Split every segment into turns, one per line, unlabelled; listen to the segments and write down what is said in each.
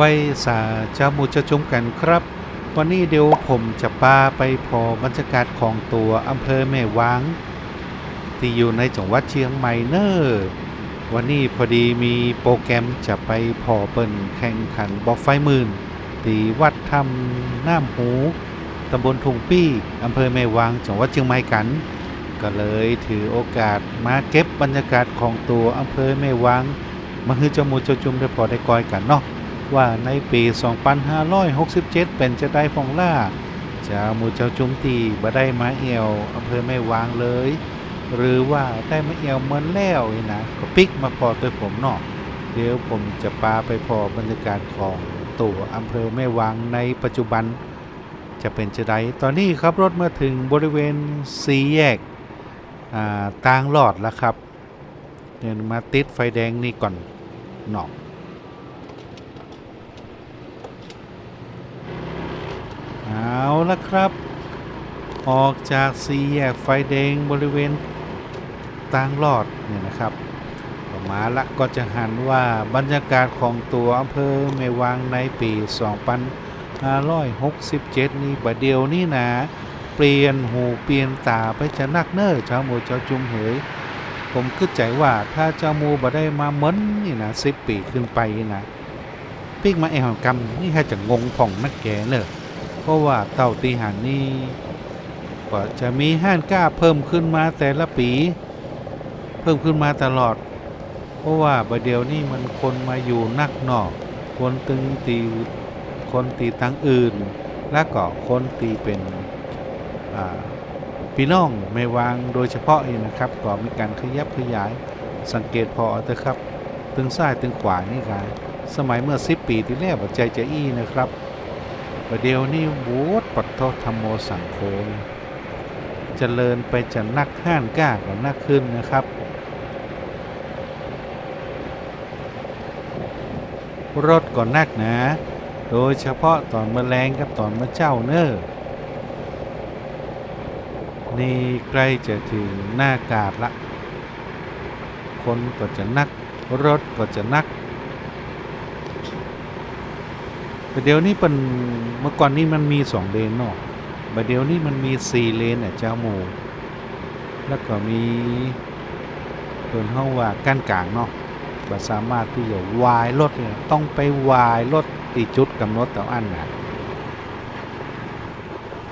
ไว้สาเจ้ามูจะจุมกันครับ วันนี้เดี๋ยวผมจะปาไปพอบรรยากาศของตัวอำเภอแม่วางที่อยู่ในจังหวัดเชียงใหม่เนอร์วันนี้พอดีมีโปรแกรมจะไปพอเปิ่นแข่งขันบอกไฟหมื่นตีวัดทำน้ำหูตำบลทุงปี้อำเภอแม่วางจังหวัดเชียงใหม่กัน ก็เลยถือโอกาสมาเก็บบรรยากาศของตัวอำเภอแม่วางมาฮือเจามูจจุมได้พอได้กอยกันเนาะ ว่าในปี 2567 เป็นจะได้ฟองล่าจ้าหมูเจ้าจุมตีบ่ได้มาเอวอำเภอแม่วางเลย หรือว่าได้มาเอวเหมือนแล้วนี่นะก็ปิกมาพอตัวผมเนาะเดี๋ยวผมจะปาไปพอบรรยากาศของตัวอำเภอแม่วางในปัจจุบัน จะเป็นจะไดตอนนี้ครับรถมาถึงบริเวณสี่แยกอ่าตางหลอดแล้วครับเดี๋ยวมาติดไฟแดงนี่ก่อนเนาะ เอาละครับ ออกจากสี่แยกไฟแดงบริเวณตางหลอดเนี่ยนะครับก็มาละก็จะหันว่าบรรยากาศของตัวอำเภอเมวางในปี 2567 นี่บัดเดี๋ยวนี่นะเปลี่ยนหูเปลี่ยนตาไปจะนักเนอชาวหมูเจ้าจุมเหย ผมคิดใจว่าถ้าเจ้ามูบ่ได้มาเหมือนนี่นะสิปีขึ้นไปนะปิ๊กมาแอวกรรมนี่ให้จะงงผ่องนักแกเนอะ ราะว่าเต่าตีหันนี่ก็จะมีห้านก้าเพิ่มขึ้นมาแต่ละปี เพิ่มขึ้นมาตลอด เพราะว่าบัดเดี๋ยวนี่มันคนมาอยู่นักหนอกคนตึงตีคนตีตังอื่น และก็คนตีเป็นพี่น้องไม่วางโดยเฉพาะนี่นะครับก็มีการขยับขยายสังเกตพอเถอะครับ ตึงซ้ายตึงขวานี่ครับสมัยเมื่อ10ปีที่แล้วใจจะอี้นะครับ ประเดี๋ยวนี้บูดปัดโทธรรมโมสังโฆเจริญไปจะนักห้านก้ากว่านักขึ้นนะครับ รถก็นักนะ โดยเฉพาะตอนมแมลงกับตอนมะเจ้าเนอร์นี่ใกล้จะถึงหน้ากาดละ คนก็จะนัก รถก็จะนักแต่ เดี๋ยวนี้เป็นเมื่อก่อนนี้มันมีสองเลนเนาะแต่เดี๋ยวนี้มันมีสี่เลนอะเจ้าหมูแล้วก็มีตัวห้องว่ากั้นกลางเนาะบ่สามารถที่จะวายรถเนี่ยต้องไปวายรถตีจุดกำหนดแต่อันนะ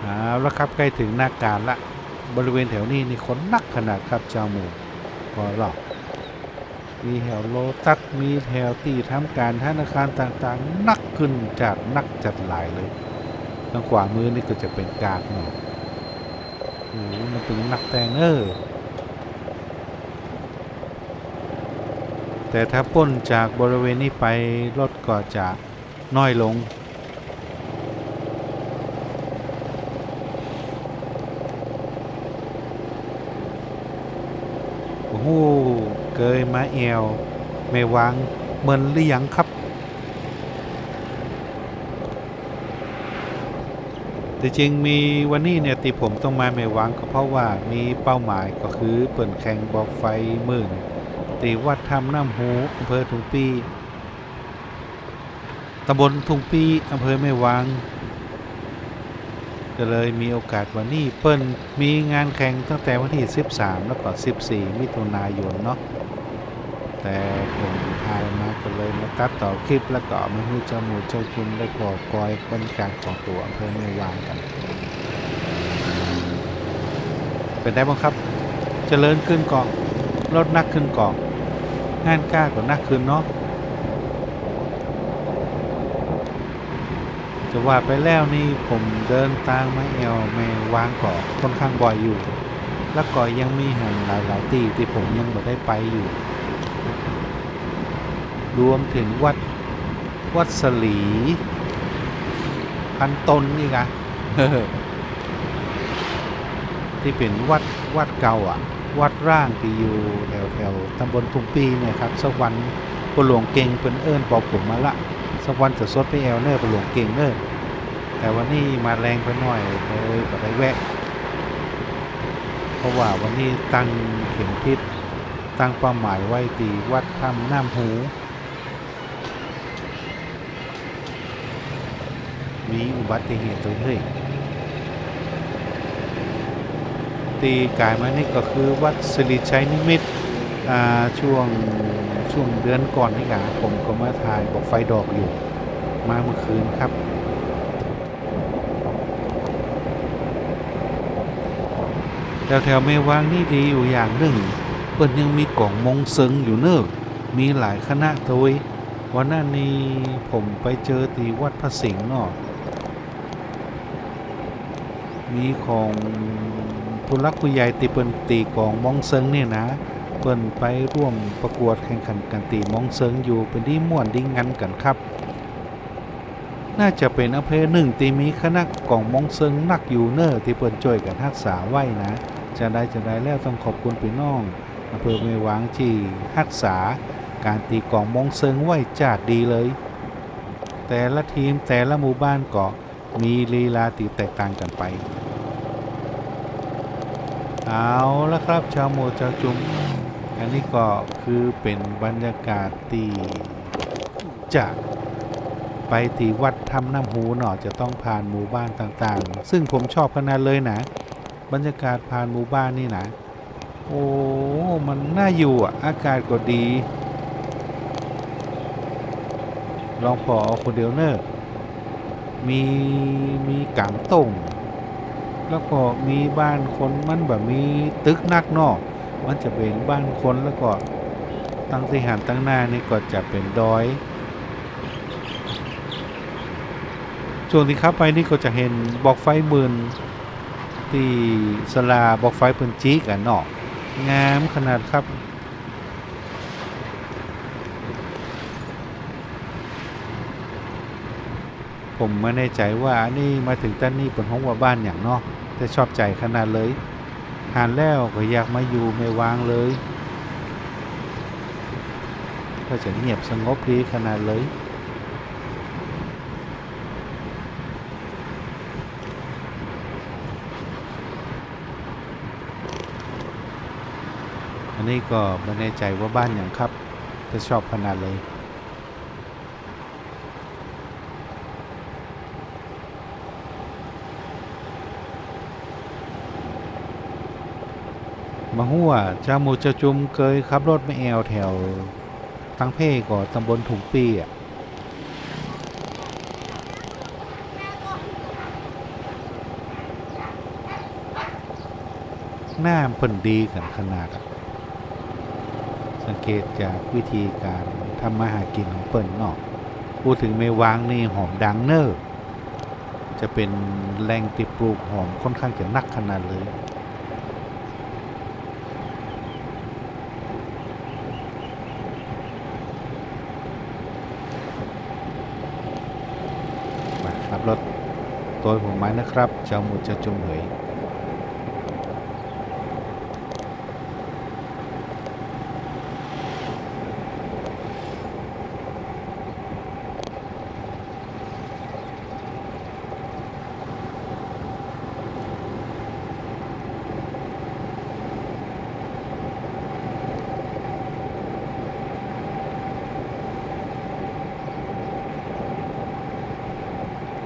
เอาแล้วครับใกล้ถึงหน้าการละบริเวณแถวนี้นี่คนนักขนาดครับเจ้าหมูพอหรอก มีแถวโลตัสมีแถวตีทำการธนาคารต่างๆ นักขึ้นจากนักจัดหลายเลยทางขวามือนี่ก็จะเป็นการเนาะโอ้โหมันถึงนักแต่เนอแต่ถ้าพ้นจากบริเวณนี้ไปรถก็จะน้อยลง โอ้โห เกยมาเอวไม่วางเหมือนหรือยังครับ แต่จริงมีวันนี้เนี่ยที่ผมต้องมาไม่วางก็เพราะว่ามีเป้าหมายก็คือเปิดแข่งบอกไฟหมื่นตีวัดทำน้ำหูอำเภอทุงปีตำบลทุงปีอำเภอแม่วางก็เลยมีโอกาสวันนี้เปิ้นมีงานแข่งตั้งแต่วันที่ 13 แล้วก็ 14 มิถุนายนเนาะ แต่ผมถ่ายมาก็เลยมาตัดต่อคลิปแล้วก็มาให้เจ้าหมูเจ้าจุนได้พอกอยบรรยากาศของตัวอำเภอแม่วางกัน เป็นได้บ้างครับเจริญขึ้นเกาะรถนักขึ้นเกาะงานกล้าก็นักขึ้นเนาะจะว่าไปแล้วนี่ผมเดินทางมาแอวแม่วางเกาะค่อนข้างบ่อยอยู่ แล้วก็ยังมีแห่งหลายๆที่ที่ผมยังไม่ได้ไปอยู่ รวมถึงวัด วัดสลี พันตนนี่กะที่เป็นวัดวัดเก่าอะ วัดร่างที่อยู่แถวแถวตำบลทุงปีเนี่ยครับสักวันปหลวงเก่งเป็นเอิญบอกผมมาละสักวันจะซดไปแอลเนอร์ปหลวงเก่งเนอร์แต่วันนี้มาแรงไปหน่อยเลยบ่ได้แวะ เพราะว่าวันนี้ตั้งเข็มทิศตั้งเป้าหมายไว้ตีวัดถ้ำน้ำหู มีอุบัติเหตุเลยเฮ้ยตีกายมานี่ก็คือวัดสิริชัยนิมิตช่วงช่วงเดือนก่อนนี่กะผมก็มาถ่ายบอกไฟดอกอยู่ มาเมื่อคืนครับแถวแถวๆเมวางนี่ดีอยู่อย่างหนึ่ง เปิ้นยังมีกล่องมงเซิงอยู่เนอะมีหลายคณะโดยวันนั้นนี่ผมไปเจอที่วัดพระสิงห์เนาะ มีของผู้รักผู้ใหญ่ตีเปิ้นตีกองมงเซิงเนี่ยนะ เปิ้นไปร่วมประกวดแข่งขันกันตีมงเซิงอยู่เป็นที่ม่วนดิ้งงันกันครับ น่าจะเป็นอำเภอหนึ่งตีมีคณะกองมงเซิงนักอยู่เนอร์ที่เปิ้นช่วยกันรักษาไว้นะ จะได้จะได้แล้วต้องขอบคุณพี่น้องอำเภอเมวางที่รักษาการตีกองมงเซิงไว้จัดดีเลย แต่ละทีมแต่ละหมู่บ้านเก็ มีลีลาตีแตกต่างกันไป เอาละครับชาวโมชาวจุม อันนี้ก็คือเป็นบรรยากาศตีจะไปตีวัดทำน้ำหูหน่อจะต้องผ่านหมู่บ้านต่างๆ ซึ่งผมชอบขนาดเลยนะ บรรยากาศผ่านหมู่บ้านนี่นะ โอ้ มันน่าอยู่อะ อากาศก็ดี ลองพอเอาคนเดียวเนอะ มีมีกางตงแล้วก็มีบ้านคนมันแบบมีตึกนักนอกมันจะเป็นบ้านคนแล้วก็ตั้งที่หันตั้งหน้านี่ก็จะเป็นดอยช่วงที่ขับไปนี่ก็จะเห็นบอกไฟมื่นที่สลาบอกไฟเพิ่นจีกันเนาะงามขนาดครับ ผมไม่แน่ใจว่าอันนี้มาถึงต้นนี่เป็นห้องว่าบ้านอย่างเนาะแต่ชอบใจขนาดเลยหานแล้วก็อยากมาอยู่ไม่วางเลย ก็จะเงียบสงบดีขนาดเลยอันนี้ก็ไม่แน่ใจว่าบ้านอย่างครับแต่ชอบขนาดเลย มาหัวเจ้าหมูเจ้าจุมเคยขับรถไม่แอวแถวทั้งเพ่ก่อตำบลถุงปีอะหน้าเพิ่นดีกันขนาด สังเกตจากวิธีการทำมาหากินของเปิ้นเนาะพูดถึงไม่วางนี่หอมดังเนอร์จะเป็นแหล่งติดปลูกหอมค่อนข้างจะนักขนาดเลย มาครับรถ ตัวผมไมานะครับเจ้าหมูเจ้าจุมเหย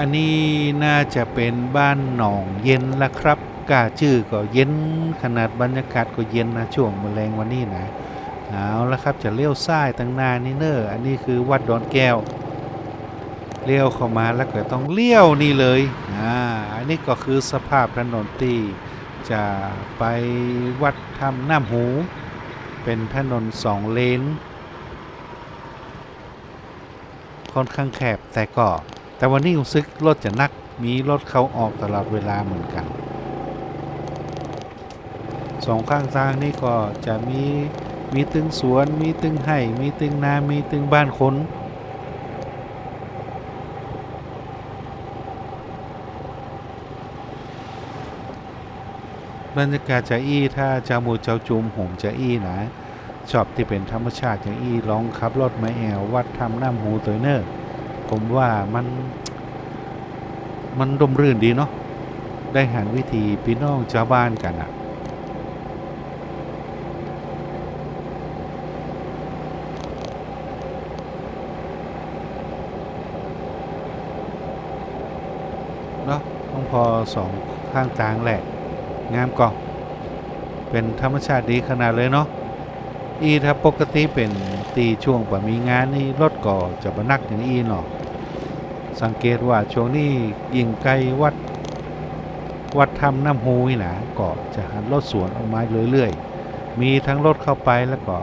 อันนี้น่าจะเป็นบ้านหนองเย็นละครับกาชื่อก็เย็นขนาดบรรยากาศก็เย็นนะช่วงมแมลงวันนี้นะเอาละครับจะเลี้ยวซ้ายตั้งนานี่เนออันนี้คือวัดดอนแก้วเลี้ยวเข้ามาแล้วก็ต้องเลี้ยวนี่เลยอ่าอันนี้ก็คือสภาพถนนที่จะไปวัดทำน้ำหู เป็นถนนสองเลน ค่อนข้างแคบแต่ก็ แต่วันนี้รู้สึกรถจะนักมีรถเข้าออกตลอดเวลาเหมือนกันสองข้างทางนี่ก็จะมีมีตึงสวน มีตึงไห่มีตึงนา มีตึงบ้านคนบรรยากาศจะอี้ถ้าจามูเจ้าจุมผมจะอี้นะชอบที่เป็นธรรมชาติอย่างอี้ลองขับรถมาแอววัดทำน้ำหูตัวเนอร์ ผมว่ามันมันร่มรื่นดีเนาะได้หันวิธีพี่น้องชาวบ้านกันอะเนาะต้องพอสองข้างทางแหละ งามก่อเป็นธรรมชาติดีขนาดเลยเนาะ อีถ้าปกติเป็นตีช่วงป่มีงานนี่รถก็จะบนักอย่างอีเนาะสังเกตว่าช่วงนี้ยิงไกลวัด วัดทำน้ำฮูนี่นะก็จะหันรถสวนออกมาเรื่อยๆ มีทั้งรถเข้าไปแล้วก็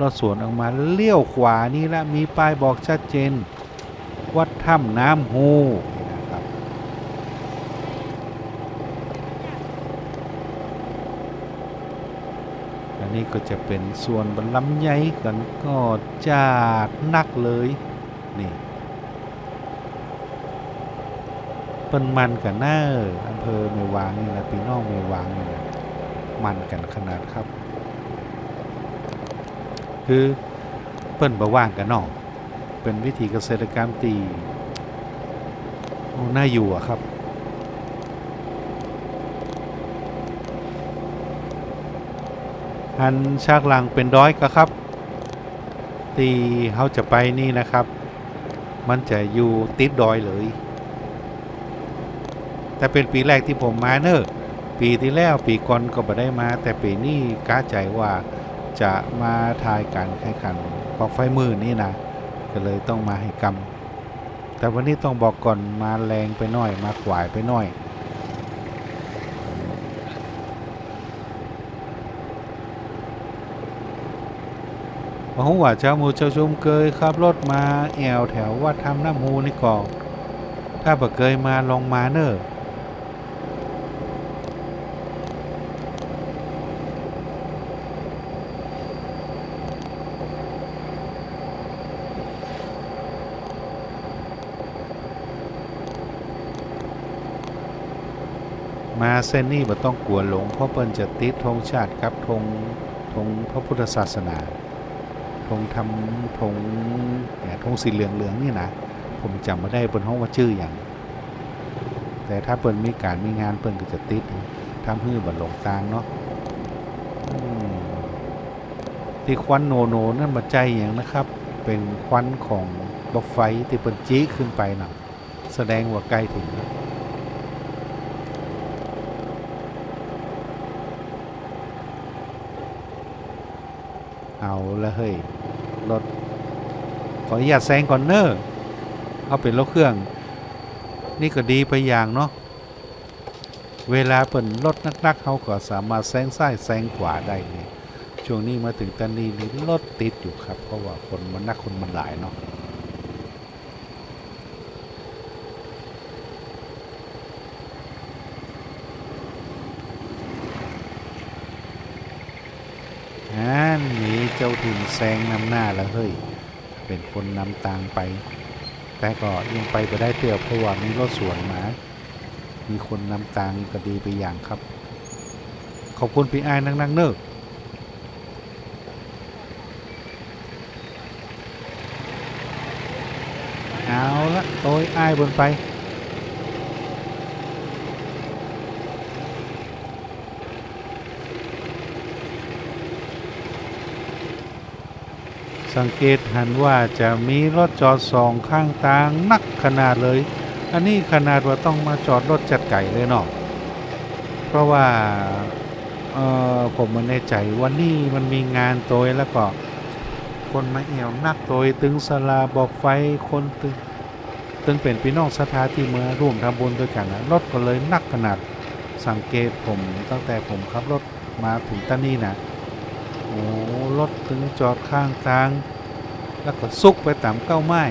รถสวนออกมาเลี้ยวขวานี่ละมีป้ายบอกชัดเจน วัดถ้ำน้ำฮู นี่ก็จะเป็นส่วนบรรลำไยกันก็จากนักเลยนี่เปิ้นมันกันเนออำเภอเมวางนี่นะพี่น้องเมวางนี่นะมันกันขนาดครับ คือเปิ้นบ่ว่างกันนอกเป็นวิธีเกษตรกรรมตีโอ้น่าอยู่อะครับ อันชากหลังเป็นร้อยก็ครับ ตีเขาจะไปนี่นะครับ มันจะอยู่ติดดอยเลย แต่เป็นปีแรกที่ผมมาเนอะปีที่แล้วปีก่อนก็ไม่ได้มา แต่ปีนี้กล้าใจว่าจะมาทายการแข่งขันปอกไฟมือนี่นะก็เลยต้องมาให้กำแต่วันนี้ต้องบอกก่อนมาแรงไปหน่อยมาขวายไปหน่อย เพราะว่าเจ้ามูเจ้าชุมเคยขับรถมาแอวแถววัดทำน้ำมูนี่ก่อถ้าบ่เคยมาลองมาเนอะมาเส้นนี้บ่ต้องกลัวหลงเพราะเปิ้นจะติดธงชาติครับธงธงพระพุทธศาสนา งทำธงเนี่ยธงสีเหลืองเหลืองๆนี่นะผมจำไม่ได้บนห้องว่าชื่ออย่าง แต่ถ้าเปิ้นมีการมีงานเปิ้นก็จะติดทำให้บัดหลงกลางเนาะที่ควันโนโนนั่นมาใจอย่างนะครับ เป็นควันของบกไฟที่เปิ้นจี้ขึ้นไปนะแสดงว่าใกล้ถึงแล้วเอาละเฮ้ย รถขออนุญาตแซงก่อนเนอร์เอาเป็นรถเครื่อง นี่ก็ดีไปอย่างเนาะเวลาเปิ่นรถนักๆเขาก็สามารถแซงซ้ายแซงขวาได้นี่ช่วงนี้มาถึงตอนนี้นี่รถติดอยู่ครับ เพราะว่าคนมันนักคนมันหลายเนาะ อ่านมีเจ้าถิ่นแซงนำหน้าแล้วเฮ้ย เป็นคนนำตางไป แต่ก็ยังไปไปได้เตือเพราะว่ามีรถสวนมา มีคนนำตางก็ดีไปอย่างครับ ขอบคุณพี่อายนังเนอะเอาละโอ้ยอายบนไป สังเกตหันว่าจะมีรถจอดสองข้างทางนักขนาดเลย อันนี้ขนาดว่าต้องมาจอดรถจัดไก่เลยเนาะเพราะว่าเออผมมันในใจวันนี้มันมีงานโตยแล้วก็ คนมาเอวนักโตยตึงสลาบอกไฟคนตึงตึงเป็นพี่น้องสถาที่เมื่อร่วมทำบุญด้วยกันนะรถก็เลยนักขนาดสังเกตผมตั้งแต่ผมขับรถมาถึงตอนนี้นะ อ้รถถึงจอดข้างทาง แล้วก็ซุกไปตามเก้าไม้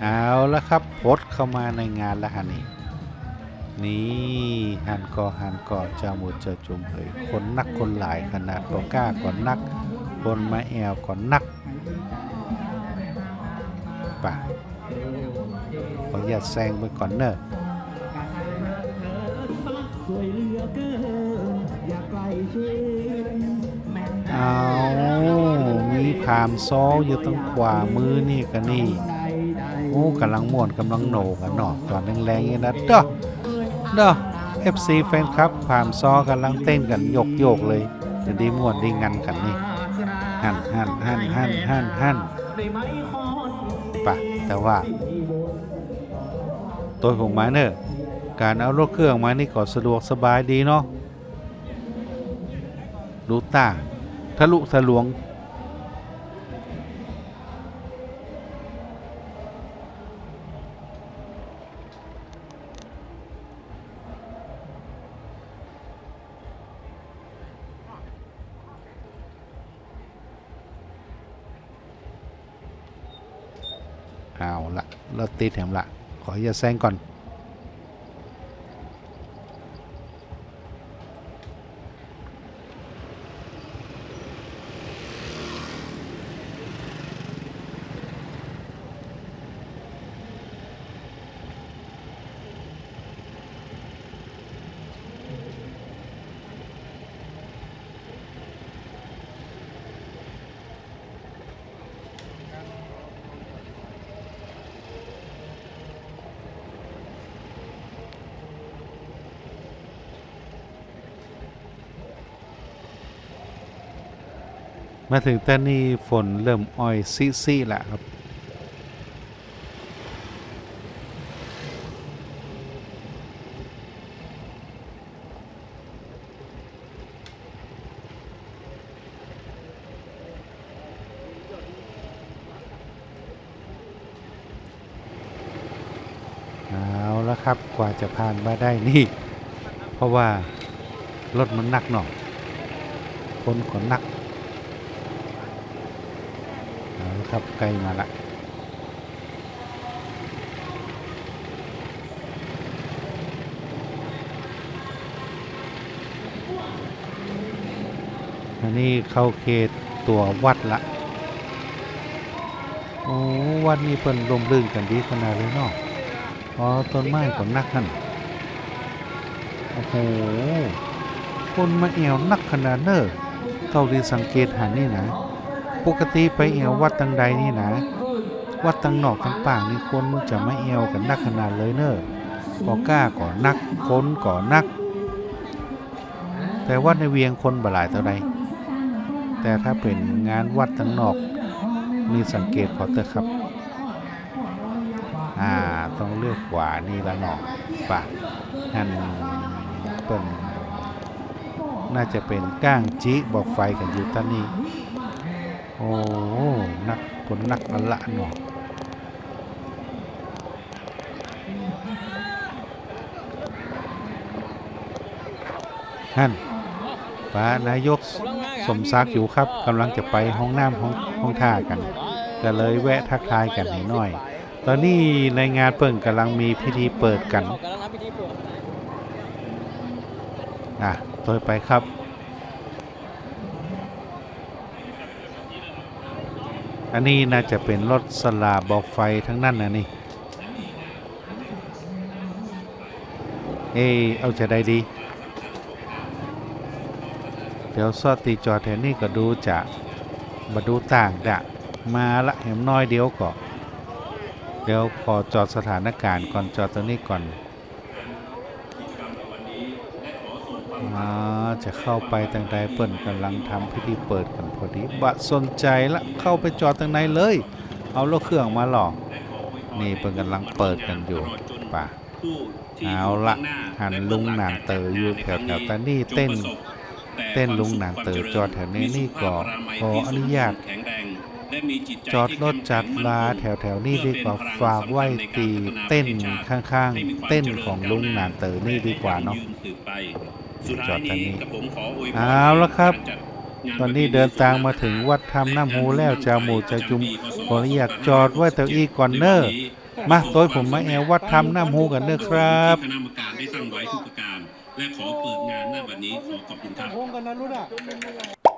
เอาแล้วครับพดเข้ามาในงานแล้วฮะนี่นี่หันกอหันกอจามุดจะจุมเฮยคนนักคนหลายขนาดบอกกล้าก่อนนัก คนมาแอวก่อนนักป่ะ อย่าแซงไปก่อนเนอะเอามีผามซ้ออยู่ตั้งขวามือนี่กันนี่โอ้กำลังม่วนกำลังโหนกันเนาะจอดแรงๆอย่างนั้นเด้อเด้อ FC แฟนครับผามซ้อกำลังเต้นกันโยกโยกเลยจะด้ม่วนด้งันกันนี่หันหันหันหันหันหันปะแต่ว่า ตัวผมหมายเนอะการเอารถเครื่องมานี่ก็สะดวกสบายดีเนาะดูต่างทะลุทะลวง เอาละเราติดแถมละ ขออย่าแซงก่อน มาถึงตอนนี้ฝนเริ่มอ้อยซีซีๆละครับเอาแล้วครับกว่าจะผ่านมาได้นี่ เพราะว่ารถมันหนักหน่อยคนก็หนัก เอาละ ครับใกล้มาละอันนี้เข้าเขตตัววัดละโอ้วัดนี้เพิ่นลมลื่นกันดีขนาดเลยเนาะอ๋อต้นไม้ก็นักนั่นโอ้โหคนมาเอวนักขนาดเนอะเท่าที่สังเกตหันนี่นะ ปกติไปเอววัดตังใดนี่นะ วัดตังนอกตังป่างนี่คนจะไม่เอวกันนักขนาดเลยเนอะก่อกล้าก่อนักคนก่อนัก แต่วัดในเวียงคนบ่หลายเท่าใดแต่ถ้าเป็นงานวัดตังนอกมีสังเกตพอเตอะครับ อ่า ต้องเลือกขวานี่ละเนาะป่ะนั่นเปิ่นน่าจะเป็นก้างจิบอกไฟกันอยู่ตอนนี้ โอ้นักคนนักอันละเนาะฮั่นป้านายกสมศักดิ์อยู่ครับกำลังจะไปห้องน้ำห้องห้องท่ากันก็เลยแวะทักทายกันให้หน่อย ตอนนี้ในงานเปิ่งกำลังมีพิธีเปิดกัน อะตัวไปครับ อันนี้น่าจะเป็นรถสลาบอกไฟทั้งนั้นนะนี่ เอยเอาจะได้ดี เดี๋ยวซอดตีจอดแถวนี้ก็ดูจะมาดูต่างดะ มาละเห็นน้อยเดียวก็เดี๋ยวพอจอดสถานการณ์ก่อนจอดตรงนี้ก่อน อ่า จะเข้าไปทางใดเปิ่นกำลังทำพิธีเปิดกันพอดีบะสนใจละเข้าไปจอดทางในเลย เอารถเครื่องมาหลอกนี่เปิ่นกำลังเปิดกันอยู่ป่ะเอาละหันลุงหนานเตออยู่แถวแถวตานี่เต้น เต้นลุงหนานเตอจอดแถวนี้นี่ก็ขออนุญาตจอดรถจัดลาแถวแถวนี้ดีกว่าฝากไว้ตีเต้นข้างๆ เต้นของลุงหนานเตอนี่ดีกว่าเนาะ จอดทางนี้เอาละครับ ตอนนี้เดินทางมาถึงวัดธรรมน้ำหูแล้วจาหมูจะจุมขออนุญาตจอดไว้เต้าอี้ก่อนเนอร์มาโดยผมมาแอววัดธรรมน้ำหูกันเนอร์ครับ
คณะกรรมการได้ตั้งไว้ทุกประการและขอเปิดงานหน้าวันนี้ขอขอบคุณครับ